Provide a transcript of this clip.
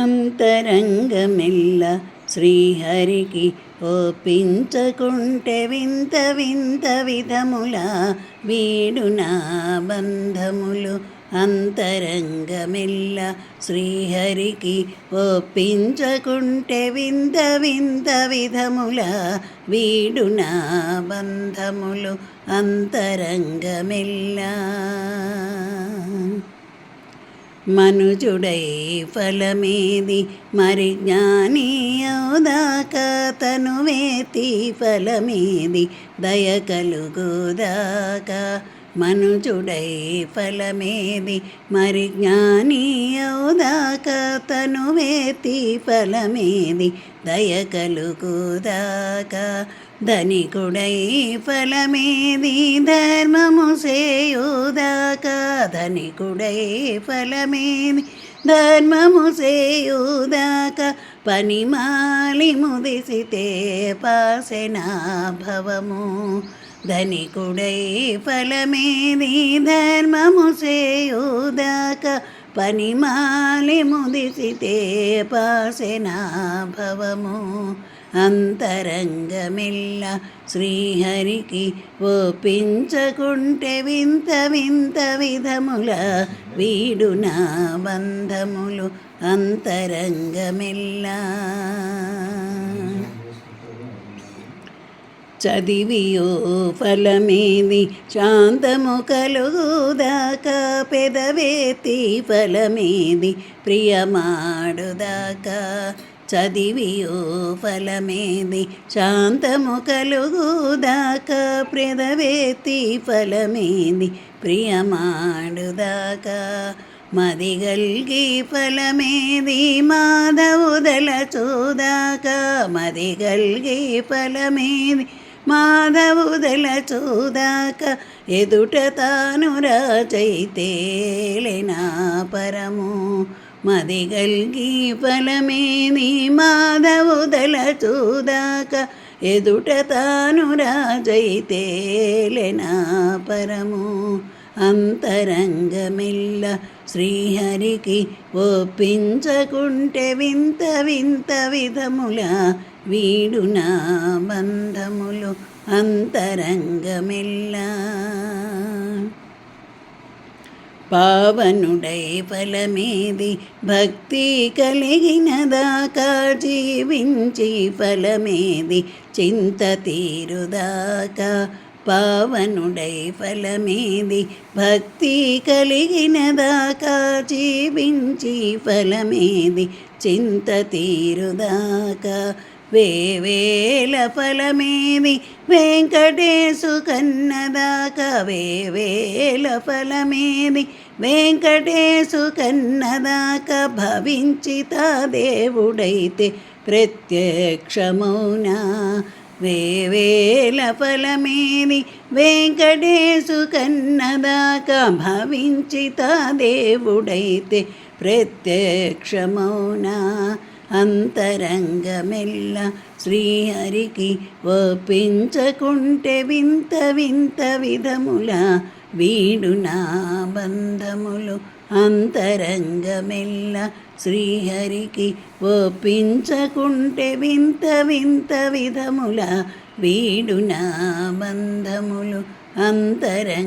అంతరంగమెల్ల శ్రీహరికి ఒప్పించకుంటే వింత వింత విధముల వీడు నా బంధములు. అంతరంగమెల్ల శ్రీహరికి ఒప్పించకుంటే వింత వింత విధముల వీడు నా బంధములు. అంతరంగమెల్లా మనుజుడై ఫలమేది మరి జ్ఞాని అవుదాక తనువేతి ఫలమేది దయ కలుగుదాక మనుజుడై ఫలమేది మరి జ్ఞాని అవుదాక తనువేతి ఫలమేది దయ కలుగుదాక ధనికుడై ఫలమేది ధర్మము సేయుదాక ధనికుడై ఫలమేది ధర్మము సేయుదాక పనిమాలి ముదిసితే పాసెనా భవము ధనికుడై ఫలమేది ధర్మము సేయుదాక పనిమాలి ముదిసితే పాసెనా భవము అంతరంగమిల్ల శ్రీహరికి ఓపించకుంటే వింత వింత విధముల వీడు నా బంధములు అంతరంగమిల్లా. చదివియో ఫలమేది శాంతము కలుగుదాక పెదవేతి ఫలమేది ప్రియమాడుదాకా. చదివియో ఫలమేది? శాంతము కలుగుదాక పెదవేతి ఫలమేది? ప్రియమాడుదాక మదిగల్గి ఫలమేది? మాధవుదల చూదాక మదిగల్గి ఫలమేది? మాధవుదల చూదాక ఎదుట తాను రాచైతేలెనా పరము? మదిగల్గి ఫలమేని మాధవుదల చూదాక ఎదుట తాను రాజైతేలెనా పరము? అంతరంగమిల్ల శ్రీహరికి ఒప్పించకుంటే వింత వింత విధముల వీడు నా బంధములు అంతరంగమెల్లా. పావనుడై ఫలమేది భక్తి కలిగినదాకా జీవించి ఫలమేది చింత తీరుదాకా? పావనుడై ఫలమేది భక్తి కలిగినదాకా జీవించి ఫలమేది చింత తీరుదాకా? వేవేల ఫలమేది వెంకటేశు కన్నదాకా వేవేల ఫలమేది వెంకటేశు కన్నదాక భవించిత దేవుడైతే ప్రత్యక్షమౌనా. వేవేల ఫలమేది వెంకటేశు కన్నదాక భవించిత దేవుడైతే ప్రత్యక్షమౌనా. అంతరంగమెల్ల శ్రీహరికి ఒప్పించకుంటే వింత వింత విధముల వీడు నా బంధములు. అంతరంగమెల్ల శ్రీహరికి ఒప్పించకుంటే వింత వింత విధముల వీడు నా బంధములు. అంతరంగమెల్లా